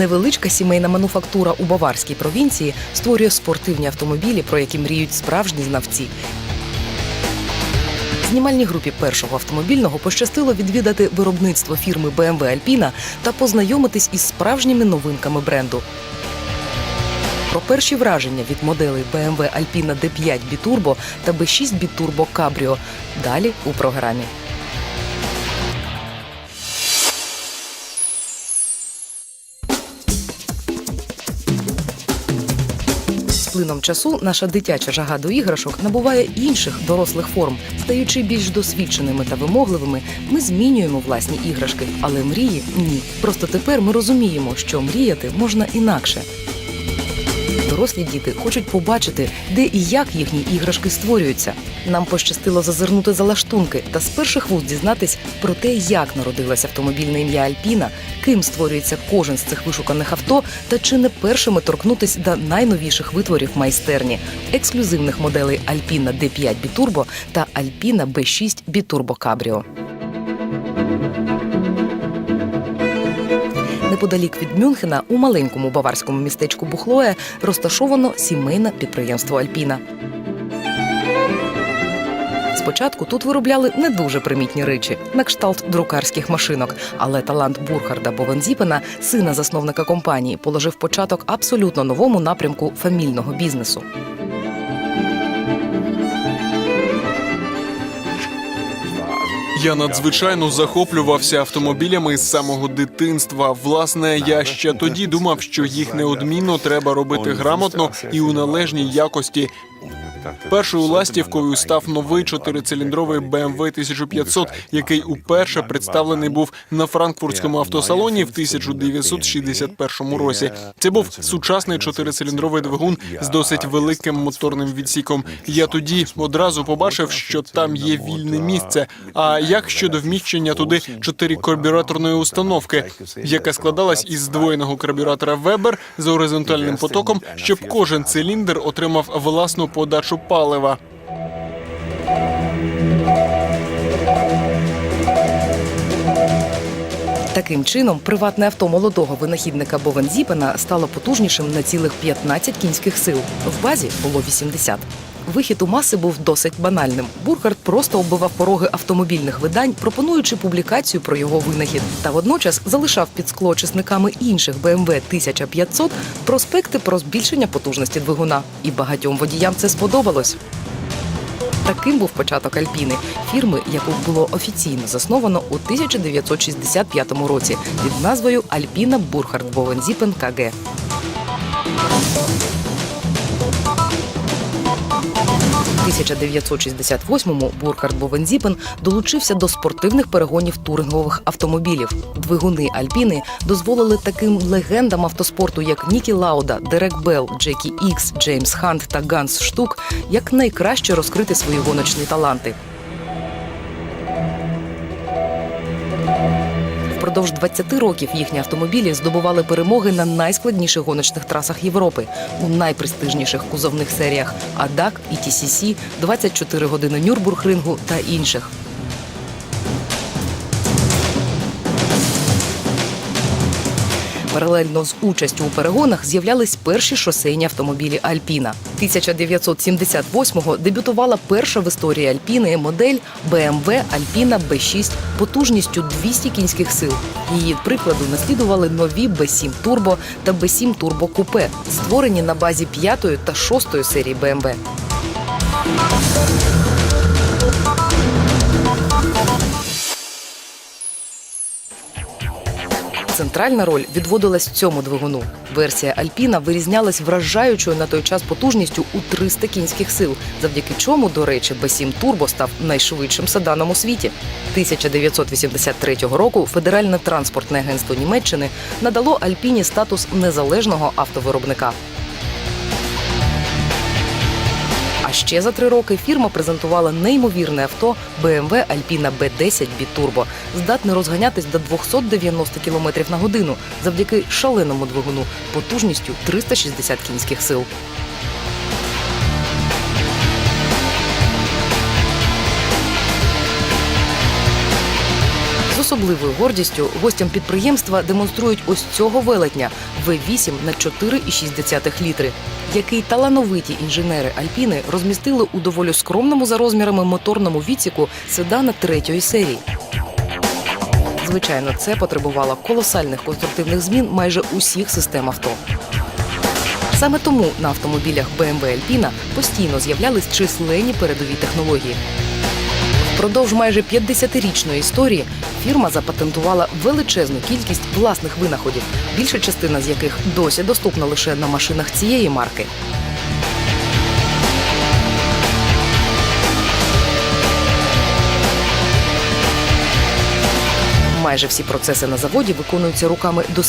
Невеличка сімейна мануфактура у Баварській провінції створює спортивні автомобілі, про які мріють справжні знавці. Знімальній групі першого автомобільного пощастило відвідати виробництво фірми BMW Alpina та познайомитись із справжніми новинками бренду. Про перші враження від моделей BMW Alpina D5 Biturbo та B6 Biturbo Cabrio далі у програмі. Плином часу наша дитяча жага до іграшок набуває інших дорослих форм. Стаючи більш досвідченими та вимогливими, ми змінюємо власні іграшки, але мрії ні. Просто тепер ми розуміємо, що мріяти можна інакше. Дорослі діти хочуть побачити, де і як їхні іграшки створюються. Нам пощастило зазирнути за лаштунки та з перших вуст дізнатись про те, як народилося автомобільне ім'я Альпіна, ким створюється кожен з цих вишуканих авто, та чи не першими торкнутись до найновіших витворів майстерні, ексклюзивних моделей Альпіна D5 Biturbo та Альпіна B6 Biturbo Cabrio. Неподалік від Мюнхена у маленькому баварському містечку Бухлоє розташовано сімейне підприємство Альпіна. Спочатку тут виробляли не дуже примітні речі на кшталт друкарських машинок, але талант Бурхарда Бовензіпена, сина засновника компанії, положив початок абсолютно новому напрямку фамільного бізнесу. Я надзвичайно захоплювався автомобілями з самого дитинства. Власне, я ще тоді думав, що їх неодмінно треба робити грамотно і у належній якості. Першою ластівкою став новий чотирициліндровий BMW 1500, який уперше представлений був на франкфуртському автосалоні в 1961 році. Це був сучасний чотирициліндровий двигун з досить великим моторним відсіком. Я тоді одразу побачив, що там є вільне місце. А як щодо вміщення туди чотирикарбюраторної установки, яка складалась із здвоєного карбюратора Weber з горизонтальним потоком, щоб кожен циліндр отримав власну подачу палива. Таким чином, приватне авто молодого винахідника Бовензіпена стало потужнішим на цілих 15 кінських сил. В базі було 80. Вихід у маси був досить банальним. Бурхард просто оббивав пороги автомобільних видань, пропонуючи публікацію про його винахід, та водночас залишав під склоочисниками інших BMW 1500 проспекти про збільшення потужності двигуна. І багатьом водіям це сподобалось. Таким був початок Альпіни, фірми, яку було офіційно засновано у 1965 році під назвою Альпіна Бурхард Бовензіпен КГ. 1968-му Бурхард Бовензіпен долучився до спортивних перегонів турингових автомобілів. Двигуни Альпіни дозволили таким легендам автоспорту, як Нікі Лауда, Дерек Белл, Джекі Ікс, Джеймс Хант та Ганс Штук, якнайкраще розкрити свої гоночні таланти. Впродовж 20 років їхні автомобілі здобували перемоги на найскладніших гоночних трасах Європи у найпрестижніших кузовних серіях АДАК і TCC, 24 години Нюрбургрингу та інших. Паралельно з участю у перегонах з'являлись перші шосейні автомобілі Альпіна. 1978-го дебютувала перша в історії Альпіни модель BMW Alpina B6 потужністю 200 кінських сил. Її прикладу наслідували нові B7 Turbo та B7 Turbo Coupe, створені на базі п'ятої та шостої серії BMW. Центральна роль відводилась цьому двигуну. Версія Альпіна вирізнялась вражаючою на той час потужністю у 300 кінських сил, завдяки чому, до речі, B7 Turbo став найшвидшим седаном у світі. 1983 року Федеральне транспортне агентство Німеччини надало Альпіні статус незалежного автовиробника. Ще за три роки фірма презентувала неймовірне авто BMW Alpina B10 Biturbo, здатне розганятись до 290 км на годину завдяки шаленому двигуну потужністю 360 кінських сил. Особливою гордістю гостям підприємства демонструють ось цього велетня V8 на 4,6 літри, який талановиті інженери Альпіни розмістили у доволі скромному за розмірами моторному відсіку седана третьої серії. Звичайно, це потребувало колосальних конструктивних змін майже усіх систем авто. Саме тому на автомобілях BMW Alpina постійно з'являлись численні передові технології. Впродовж майже 50-річної історії фірма запатентувала величезну кількість власних винаходів, більша частина з яких досі доступна лише на машинах цієї марки. Майже всі процеси на заводі виконуються руками досвідчених